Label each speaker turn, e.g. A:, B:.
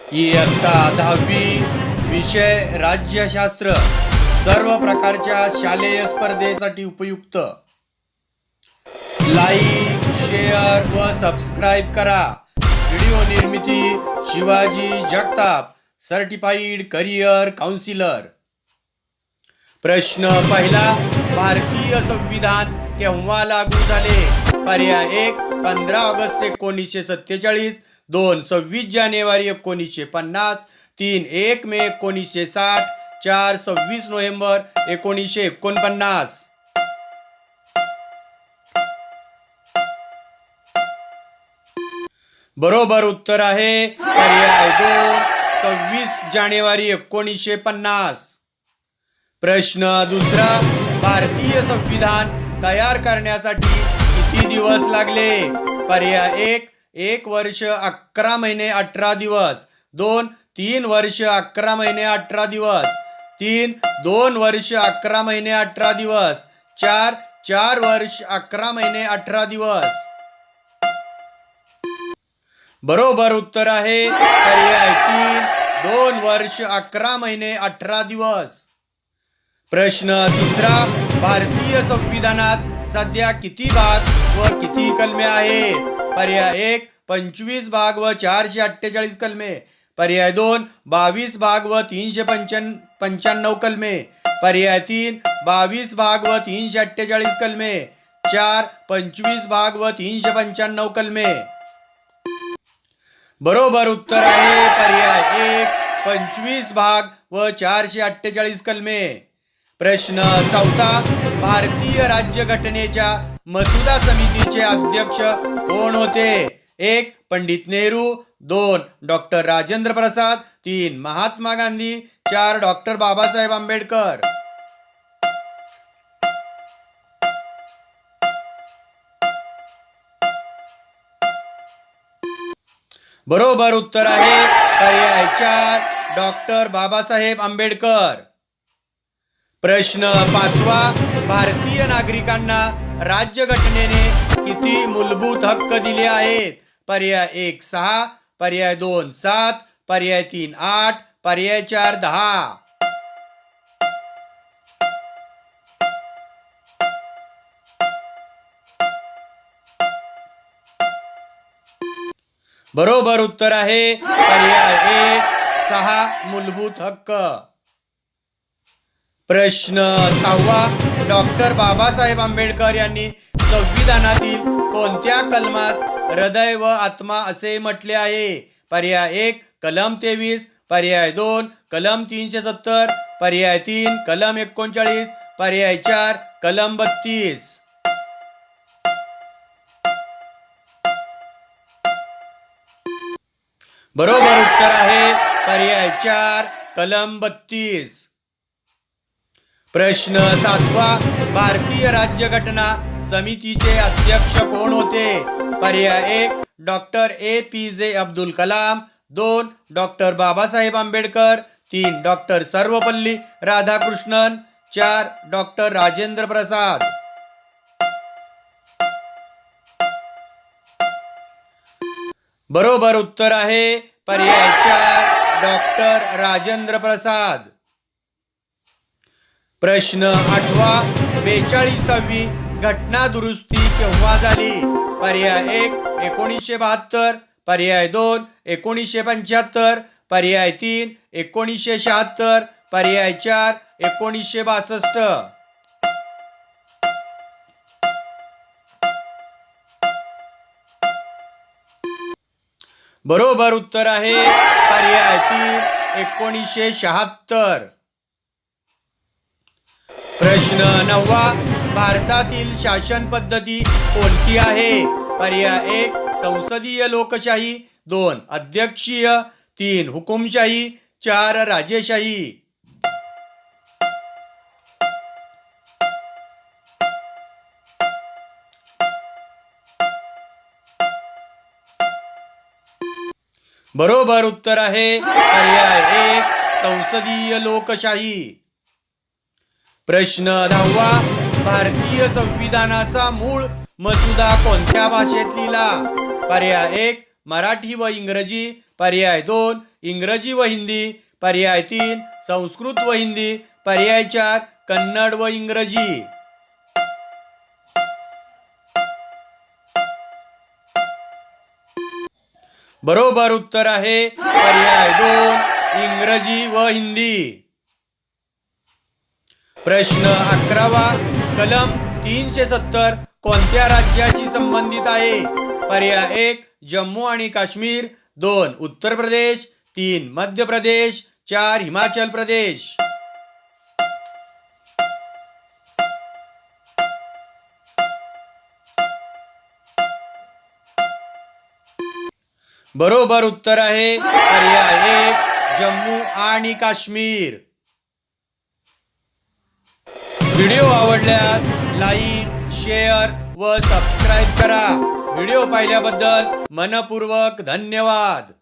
A: इयत्ता दहावी विषय राज्यशास्त्र सर्व प्रकारच्या शालेय स्पर्धेसाठी उपयुक्त. लाईक शेअर व सबस्क्राईब करा. व्हिडिओ निर्मिती Shivaji Jagtap certified career counsellor प्रश्न पहिला भारतीय संविधान केव्हा लागू झाले? पर्याय एक पंधरा ऑगस्ट एकोणीसशे सत्तेचाळीस. दोन सव्वीस जानेवारी एकोणीसशे पन्नास तीन एक मे एकोणीसशे साठ चार सव्वीस नोव्हेंबर एकोणीसशे एकोणपन्नास. बरोबर उत्तर आहे. पर्याय दोन सव्वीस जानेवारी एकोणीसशे पन्नास. प्रश्न दुसरा भारतीय संविधान तयार करण्यासाठी किती दिवस लागले? पर्याय एक एक वर्ष अकरा महिने अठरा दिवस. दोन तीन वर्ष अकरा महिने अठरा दिवस. तीन दोन वर्ष अकरा महिने अठरा दिवस. चार चार वर्ष अकरा महिने अठरा दिवस. बरोबर उत्तर आहे. पर्याय तीन दोन वर्ष अकरा महिने अठरा दिवस. प्रश्न तिसरा भारतीय संविधानात सध्या किती भाग व किती कलमे आहेत? पर्याय एक पंचवीस भाग व चारशे अठ्ठेचाळीस कलमे. पर्याय दोन बावीस भाग व तीनशे पंच्याण्णव पंच्याण्णव कलमे. पर्याय तीन बावीस भाग व तीनशे अठ्ठेचाळीस कलमे. चार पंचवीस भाग व तीनशे पंच्याण्णव कलमे. बरोबर उत्तर आहे पर्याय एक पंचवीस भाग व चारशे अठ्ठेचाळीस कलमे. प्रश्न चौथा भारतीय राज्यघटनेच्या मसुदा समितीचे अध्यक्ष कोण होते? एक पंडित नेहरू दोन डॉक्टर राजेंद्र प्रसाद तीन महात्मा गांधी चार डॉक्टर बाबासाहेब आंबेडकर. बरोबर उत्तर आहे पर्याय चार डॉक्टर बाबासाहेब आंबेडकर. प्रश्न पाचवा भारतीय नागरिकांना राज्यघटनेने किती मूलभूत हक्क दिले आहेत? पर्याय एक सहा पर्याय दोन सात पर्याय तीन आठ पर्याय चार दहा. बरोबर उत्तर आहे. पर्याय एक सहा मूलभूत हक्क. प्रश्न सहावा. डॉक्टर बाबासाहेब आंबेडकर यांनी संविधानातील कोणत्या कलमास हृदय व आत्मा असे म्हटले आहे? पर्याय एक कलम तेवीस. पर्याय दोन कलम तीनशे सत्तर. पर्याय तीन कलम एकोणचाळीस. पर्याय चार कलम बत्तीस. बरोबर उत्तर आहे. पर्याय चार कलम बत्तीस. प्रश्न सातवा भारतीय राज्यघटना समितीचे अध्यक्ष कोण होते? पर्याय एक डॉक्टर ए पी जे अब्दुल कलाम. दोन डॉक्टर बाबासाहेब आंबेडकर. तीन डॉक्टर सर्वपल्ली राधाकृष्णन. चार डॉक्टर राजेंद्र प्रसाद. बरोबर उत्तर आहे. पर्याय चार डॉक्टर राजेंद्र प्रसाद. प्रश्न आठवा. बेचाळीसावी घटना दुरुस्ती केव्हा झाली? पर्याय एक एकोणीसशे बहात्तर. पर्याय दोन एकोणीसशे पंच्याहत्तर. पर्याय तीन एकोणीसशे शहात्तर. पर्याय चार एकोणीसशे बासष्ट. बरोबर उत्तर आहे. पर्याय तीन एकोणीसशे शहात्तर. प्रश्न नववा भारतातील शासन पद्धती कोणती आहे? पर्याय एक संसदीय लोकशाही. दोन अध्यक्षीय. तीन हुकुमशाही. चार राजेशाही बरोबर उत्तर आहे. पर्याय एक संसदीय लोकशाही. प्रश्न दहावा भारतीय संविधानाचा मूळ मसुदा कोणत्या भाषेत लिहिला? पर्याय एक मराठी व इंग्रजी. पर्याय दोन इंग्रजी व हिंदी. पर्याय तीन संस्कृत व हिंदी. पर्याय चार कन्नड व इंग्रजी. बरोबर उत्तर आहे. पर्याय दोन इंग्रजी व हिंदी. प्रश्न अकरावा कलम तीनशे सत्तर कोणत्या राज्याशी संबंधित आहे? पर्याय एक जम्मू आणि काश्मीर. दोन उत्तर प्रदेश. तीन मध्य प्रदेश. चार हिमाचल प्रदेश. बरोबर उत्तर आहे. पर्याय एक जम्मू आणि काश्मीर. व्हिडिओ आवडल्यास लाईक शेअर व सबस्क्राईब करा. व्हिडिओ पाहिल्याबद्दल मनपूर्वक धन्यवाद.